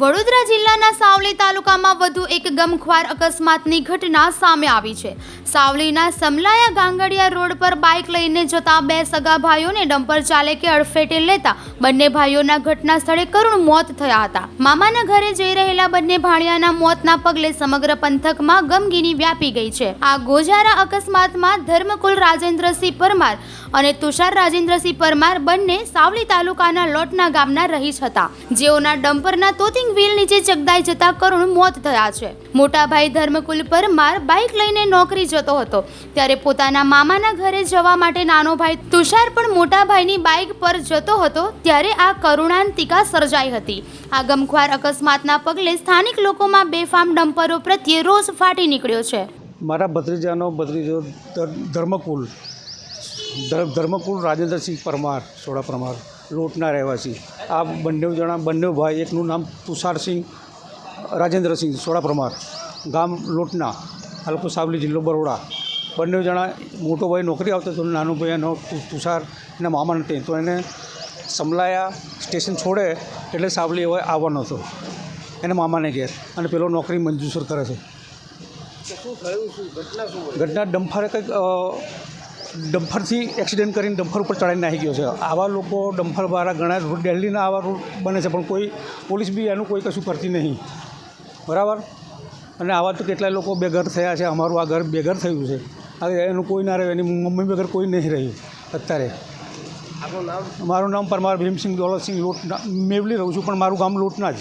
વડોદરા જિલ્લાના સાવલી તાલુકામાં વધુ એક ગમખ્વાર અકસ્માતની ઘટના સામે આવી છે. સાવલીના સમલાયા ગાંગડિયા રોડ પર બાઇક લઈને જતા બે સગા ભાઈઓને ડમ્પર ચાલકે અડફેટે લેતા બંને ભાઈઓના ઘટના સ્થળે કરુણ મોત થયા હતા. મામાના ઘરે જઈ રહેલા બંને ભાણિયાના મોતના પગલે સમગ્ર પંથકમાં ગમગીની વ્યાપી ગઈ છે. આ ગોજારા અકસ્માતમાં ધર્મકુલ રાજેન્દ્રસિંહ પરમાર અને તુષાર રાજેન્દ્રસિંહ પરમાર બંને સાવલી તાલુકાના લોટના ગામના રહીશ હતા. જેઓના ડમ્પરના તોતિંગ વ્હીલ નીચે ચગદાઈ જતા કરુણ મોત થયા છે. મોટાભાઈ ધર્મકુલ પરમાર બાઇક લઈને નોકરી જતો હતો. ત્યારે પોતાના મામાના ઘરે જવા માટે નાનો ભાઈ તુષાર પણ મોટા ભાઈની બાઇક પર જતો હતો ત્યારે આ કરુણાંતિકા સર્જાઈ હતી. આ ગમખ્વાર અકસ્માતના પગલે સ્થાનિક લોકોમાં બેફામ ડમ્પરો પ્રત્યે રોષ ફાટી નીકળ્યો છે. મારા ભત્રીજાનો ભત્રીજો ધર્મકુલ. ધર્મકુલ રાજેન્દ્રસિંહ પરમાર, સોડા પરમાર. લોટના રહેવાસી. આ બંને જણા બંને ભાઈ એકનું નામ તુષારસિંહ રાજેન્દ્રસિંહ સોડા પરમાર. ગામ લોટના આ સાવલી જિલ્લો બરોડા. બંને જણા મોટો ભાઈ નોકરી આવતો હતો નાનો ભાઈ એનો તુષાર એના મામા નથી તો એને સમલાયા સ્ટેશન છોડે એટલે સાવલી હવે આવવાનો હતો. એના મામાને ઘેર. અને પેલો નોકરી મંજૂસર કરે છે. ઘટના ડમફારે કંઈક ડમ્ફરથી એક્સિડન્ટ કરીને ડમ્ફર ઉપર ચડાવીને નાખી ગયો છે. આવા લોકો ડમ્ફરવાળા ઘણા રૂટ દિલ્હીના આવા રૂટ બને છે પણ કોઈ પોલીસ બી એનું કોઈ કશું કરતી નહીં. બરાબર? અને આવા તો કેટલાય લોકો બેઘર થયા છે અમારું આ ઘર બેઘર થયું છે. હવે એનું કોઈ ના રહ્યું એની મમ્મી વગર કોઈ નહીં રહ્યું અત્યારે. મારું નામ પરમાર ભીમસિંહ દોલતસિંહ લોટ મેવલી રહું છું પણ મારું ગામ લોટના જ.